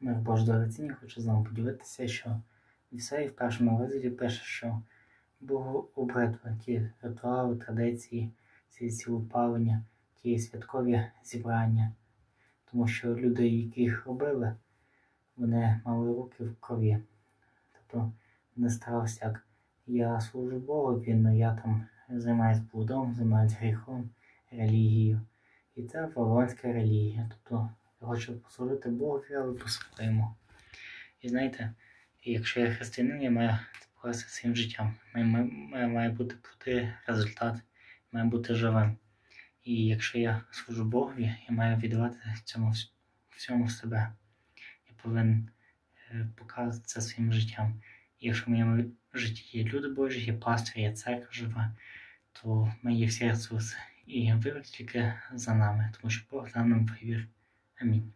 Мир Божий дорогоцінні, хочу з вами поділитися, що в Ісаї в першому розділі пише, що Богу обридли ті ритуали, традиції, ці цілопалення, ті святкові зібрання. Тому що люди, які їх робили, вони мали руки в крові. Тобто не старалися як я служу Богу, він, я там займаюся блудом, займаюся гріхом, релігією. І це вавилонська релігія. Тобто я хочу послужити Богу, але по-своєму. І знаєте, якщо я християнин, я маю це своїм життям. Має, має, бути крутий результат, має бути живим. І якщо я служу Богові, я маю віддавати цьому всьому себе. Я повинен е, показувати це своїм життям. І якщо в моєму житті є люди Божі, є пастир, є церква жива, то ми є всі ресурси. І вибір тільки за нами, тому що Бог дав нам вибір. Amén.